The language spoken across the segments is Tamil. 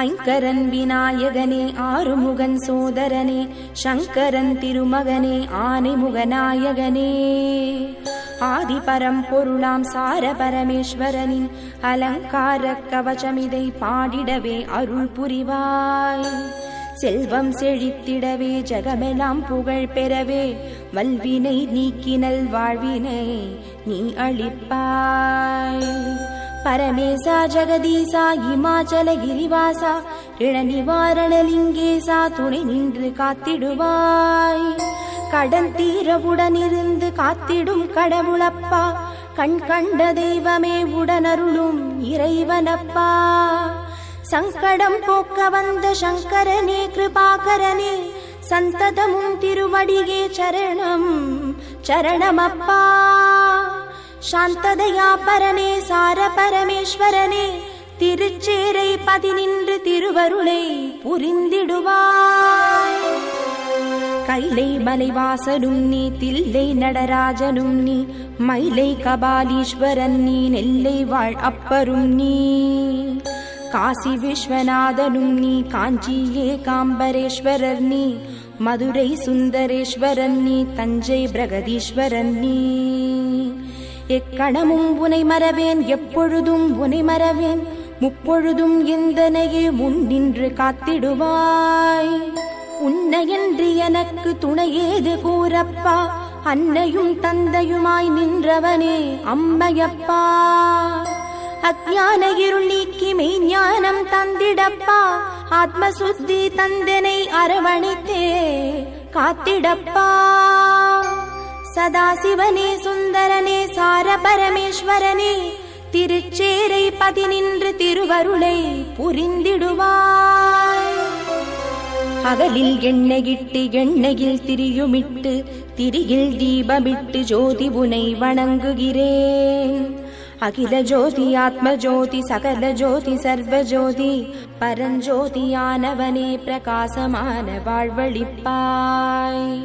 ஐங்கரன் விநாயகனே ஆறுமுகன் சோதரனே சங்கரன் திருமகனே ஆனைமுகநாயகனே ஆதி பரம்பொருளாம் சார பரமேஸ்வரனின் அலங்கார கவசமிதை பாடிடவே அருள் புரிவாய். செல்வம் செழித்திடவே ஜகமெல்லாம் புகழ் பெறவே வல்வினை நீக்கினல் வாழ்வினை நீ அளிப்பாய். பரமேசா ஜெகதீசா இமாச்சல கிரிவாசா ரிண நிவாரணலிங்கேசா துணை நின்று காத்திடுவாய். கடன் தீரவுடனிருந்து காத்திடும் கடவுளப்பா கண் கண்ட தெய்வமே உடனருளும் இறைவனப்பா. சங்கடம் போக்க வந்த சங்கரனே கிருபாகரனே சந்ததமும் திருவடியே சரணம் சரணமப்பா. சாந்ததையா பரனே சார பரமேஸ்வரனே திருச்சேரை பதினின்று திருவருளை புரிந்திடுவாய். கைலை மலைவாசனும் நீ தில்லை நடராஜனும் நீ மயிலை கபாலீஸ்வரன் நீ நெல்லை வாழ் அப்பரும் நீ. காசி விஸ்வநாதனும் நீ காஞ்சியே காம்பரேஸ்வரர் நீ மதுரை சுந்தரேஸ்வரன் நீ தஞ்சை பிரகதீஸ்வரன் நீ. எக்கணமும் உனை மறவேன் எப்பொழுதும் உனை மறவேன். முப்பொழுதும் எந்தனையே முன் நின்று காத்திடுவாய். உன்னையன்றி எனக்கு துணையேது கூறப்பா. அன்னையும் தந்தையுமாய் நின்றவனே அம்மையப்பா. அஜான இருள் நீக்கி மெய்ஞானம் தந்திடப்பா. ஆத்மசுத்தி தந்தனை அரவணைத்தே காத்திடப்பா. சதாசிவனே சுந்தரனே சார பரமேஸ்வரனே திருச்சேரை பதினின்று திருவருளை புரிந்திடுவாய். அகலில் எண்ணெயிட்டு எண்ணெயில் திரியுமிட்டு திரியில் தீபமிட்டு ஜோதி உனை வணங்குகிறேன். அகில ஜோதி ஆத்ம ஜோதி சகல ஜோதி சர்வ ஜோதி பரஞ்சோதியானவனே பிரகாசமான வாழ்வழிப்பாய்.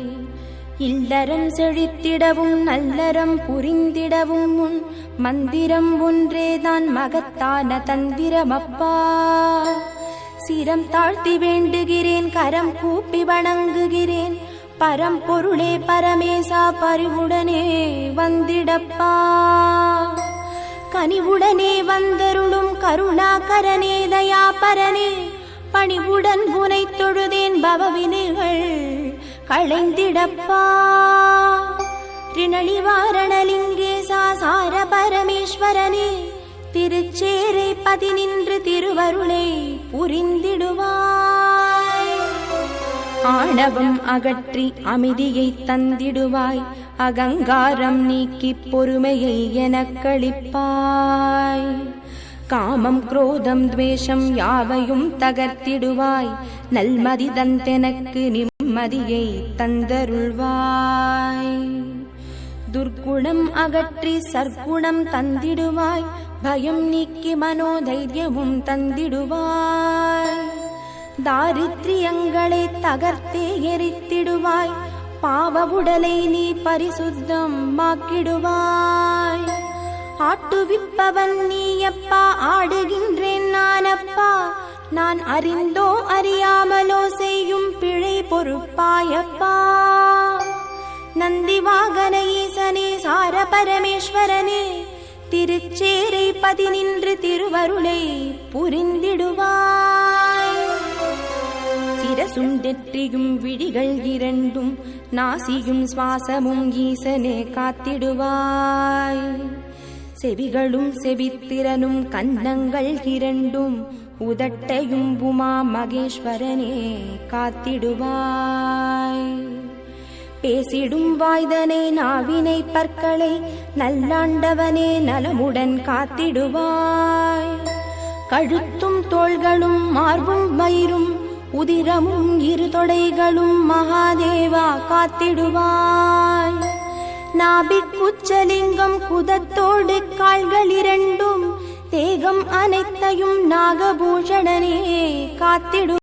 இல்லறம் செழித்திடவும் நல்லறம் புரிந்திடவும் உன் மந்திரம் ஒன்றேதான் மகத்தான தந்திரமப்பா. சிரம் தாழ்த்தி வேண்டுகிறேன் கரம் கூப்பி வணங்குகிறேன் பரம்பொருளே பரமேசா பரிவுடனே வந்திடப்பா. கனிவுடனே வந்தருளும் கருணாகரனே தயாபரனே பணிவுடன் புனை தொழுதேன் பவவினைகள் களைந்திடப்பா. ரிணளி சார பரமேஸ்வரனே திருச்சேரை பதினின்று திருவருளை புரிந்திடுவாய். ஆணவம் அகற்றி அமைதியை தந்திடுவாய் அகங்காரம் நீக்கி பொறுமையை எனக்களிப்பாய் காமம் குரோதம் துவேஷம் யாவையும் தகர்த்திடுவாய் நல்மதி தந்தெனக்கு மதியை தந்தருள்வாய். துர்க்குணம் அகற்றி சற்குணம் தந்திடுவாய். பயம் நீக்கி மனோதைரியமும் தந்திடுவாய். தாரித்ரியங்களை தகர்த்தே எரித்திடுவாய். பாவ உடலை நீ பரிசுத்தம் மாக்கிடுவாய் ஆட்டுவிப்பவன் நீ எப்பா ஆடுகின்ற நான் அறிந்தோ அறியாமலோ செய்யும் பிழை பொறுப்பாயப்பா. நந்தி வாகன ஈசனே சார பரமேஸ்வரனே திருச்சேரை பதினின்று திருவருளை புரிந்திடுவாய். சிரசும் நெற்றியும் விழிகள் இரண்டும் நாசியும் சுவாசமும் ஈசனே காத்திடுவாய். செவிகளும் செவித்திறனும் கன்னங்கள் இரண்டும் உதட்டையும் உமா மகேஸ்வரனே காத்திடுவாய். பேசிடும் வாய்தனை நாவினை பற்களை நல்லாண்டவனே நலமுடன் காத்திடுவாய். கழுத்தும் தோள்களும் மார்பும் வயிறும் உதிரமும் இரு தொடைகளும் மகாதேவா காத்திடுவாய். நாபிக்குச்சலிங்கம் குதத்தோடு கால்கள் இரண்டும் தேகம் அனைத்தையும் நாகபூஷணனே காத்திடும்